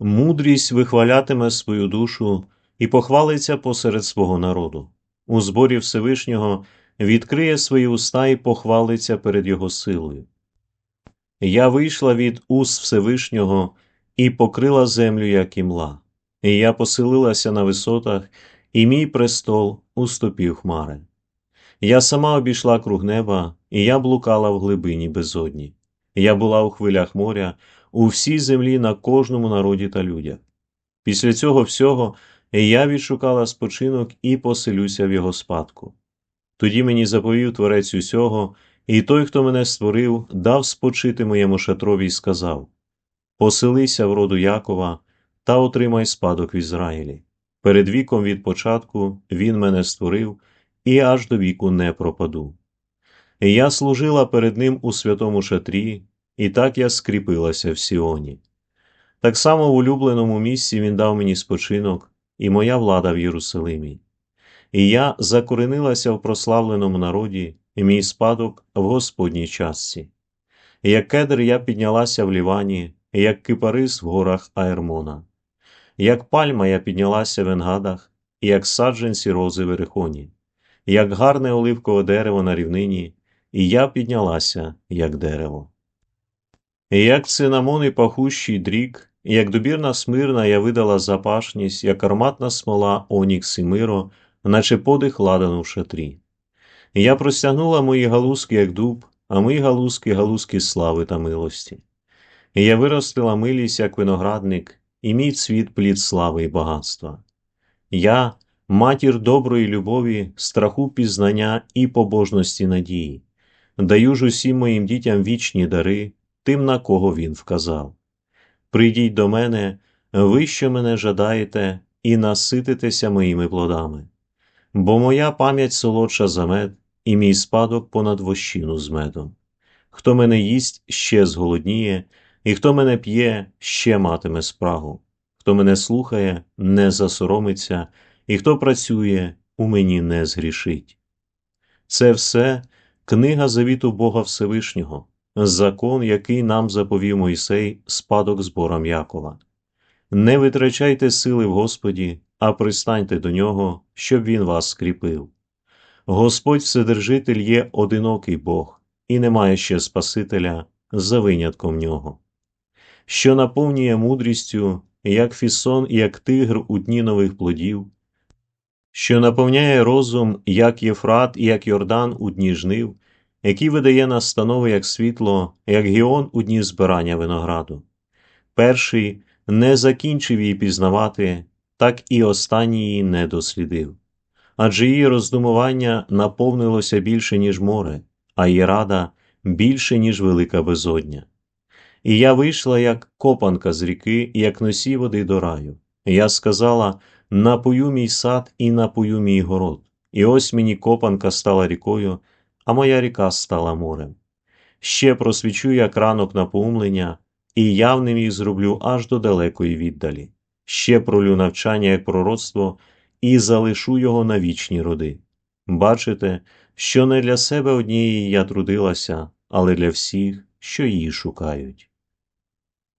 Мудрість вихвалятиме свою душу і похвалиться посеред свого народу. У зборі Всевишнього відкриє свої уста і похвалиться перед його силою. Я вийшла від уст Всевишнього і покрила землю, як імла, і я поселилася на висотах, і мій престол у стопі хмари. Я сама обійшла круг неба, і я блукала в глибині безодні. Я була у хвилях моря, у всій землі на кожному народі та людях. Після цього всього я відшукала спочинок і поселюся в його спадку. Тоді мені заповів Творець усього, і той, хто мене створив, дав спочити моєму шатрові і сказав: Поселися в роду Якова та отримай спадок в Ізраїлі. Перед віком від початку він мене створив, і аж до віку не пропаду. Я служила перед ним у святому шатрі, і так я скріпилася в Сіоні. Так само в улюбленому місці він дав мені спочинок, і моя влада в Єрусалимі. І я закоренилася в прославленому народі, і мій спадок в Господній частці. І як кедр я піднялася в Лівані, і як кипарис в горах Аермона. Як пальма я піднялася в Енгадах, і як саджанці рози в Ерехоні, як гарне оливкове дерево на рівнині, і я піднялася, як дерево. Як цинамон і пахущий дрік, як добірна смирна я видала запашність, як ароматна смола онікс і миро, наче подих ладану в шатрі. Я простягнула мої галузки, як дуб, а мої галузки галузки слави та милості. Я виростила милість, як виноградник, і мій цвіт плід слави і багатства. Я матір доброї любові, страху пізнання і побожності надії, даю ж усім моїм дітям вічні дари, тим, на кого він вказав. Прийдіть до мене, ви, що мене жадаєте, і насититеся моїми плодами. Бо моя пам'ять солодша за мед, і мій спадок понад вощину з медом. Хто мене їсть, ще зголодніє, і хто мене п'є, ще матиме спрагу. Хто мене слухає, не засоромиться, і хто працює, у мені не згрішить. Це все книга завіту Бога Всевишнього, закон, який нам заповів Мойсей, спадок зборам Якова. Не витрачайте сили в Господі, а пристаньте до нього, щоб він вас скріпив. Господь Вседержитель є одинокий Бог, і немає ще Спасителя за винятком нього, що наповнює мудрістю, як фісон, як тигр у дні нових плодів, що наповняє розум, як Єфрат як Йордан у дні жнив, який видає настанови як світло, як гіон у дні збирання винограду. Перший не закінчив її пізнавати, так і останній її не дослідив. Адже її роздумування наповнилося більше, ніж море, а її рада більше, ніж велика безодня. І я вийшла, як копанка з ріки, як носій води до раю. Я сказала напою мій сад і напою мій город. І ось мені копанка стала рікою, а моя ріка стала морем. Ще просвічу як ранок напоумлення, і явним їх зроблю аж до далекої віддалі. Ще пролю навчання як пророцтво і залишу його на вічні роди. Бачите, що не для себе однієї я трудилася, але для всіх, що її шукають.